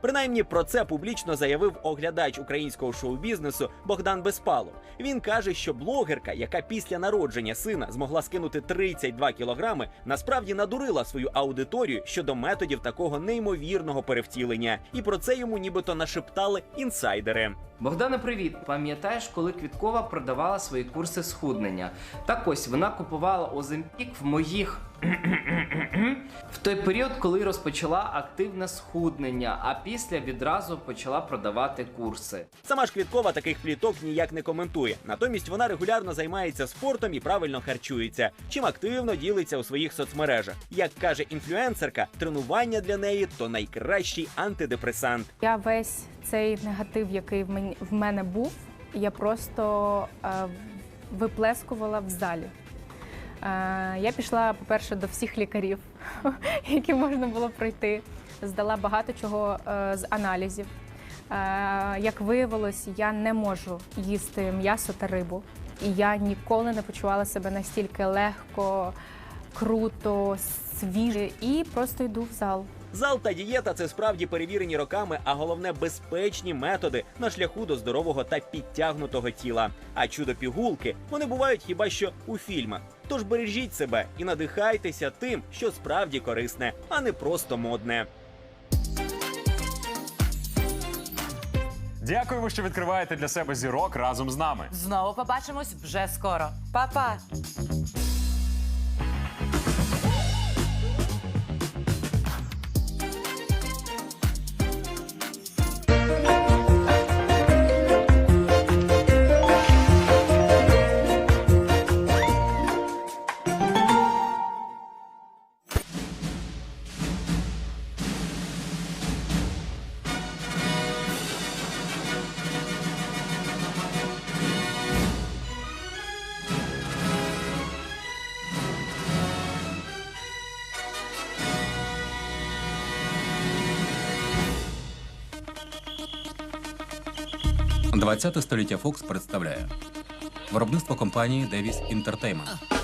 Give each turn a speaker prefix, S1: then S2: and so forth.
S1: Принаймні про це публічно заявив оглядач українського шоу-бізнесу Богдан Безпалов. Він каже, що блогерка, яка після народження сина змогла скинути 32 кілограми, насправді надурила свою аудиторію щодо методів такого неймовірного перевтілення. І про це йому нібито нашептали інсайдери.
S2: Богдане, привіт! Пам'ятаєш, коли Квіткова продавала свої курси схуднення? Так ось вона купувала Оземпік в моїх в той період, коли розпочала активне схуднення, а після відразу почала продавати курси.
S1: Сама ж Квіткова таких пліток ніяк не коментує. Натомість вона регулярно займається спортом і правильно харчується, чим активно ділиться у своїх соцмережах. Як каже інфлюенсерка, тренування для неї то найкращий антидепресант.
S3: Я весь цей негатив, який в мен- в мене був, я просто е, виплескувала в залі. Е, я пішла, по-перше, до всіх лікарів, які можна було пройти. Здала багато чого е, з аналізів. Е, як виявилось, я не можу їсти м'ясо та рибу. І я ніколи не почувала себе настільки легко, круто, свіже. І просто йду в зал.
S1: Зал та дієта це справді перевірені роками, а головне безпечні методи на шляху до здорового та підтягнутого тіла. А чудо пігулки вони бувають хіба що у фільмах. Тож бережіть себе і надихайтеся тим, що справді корисне, а не просто модне.
S4: Дякуємо, що відкриваєте для себе зірок разом з нами.
S5: Знову побачимось вже скоро. Па-па!
S6: ХХ століття Фокс представляє виробництво компанії Davis Entertainment.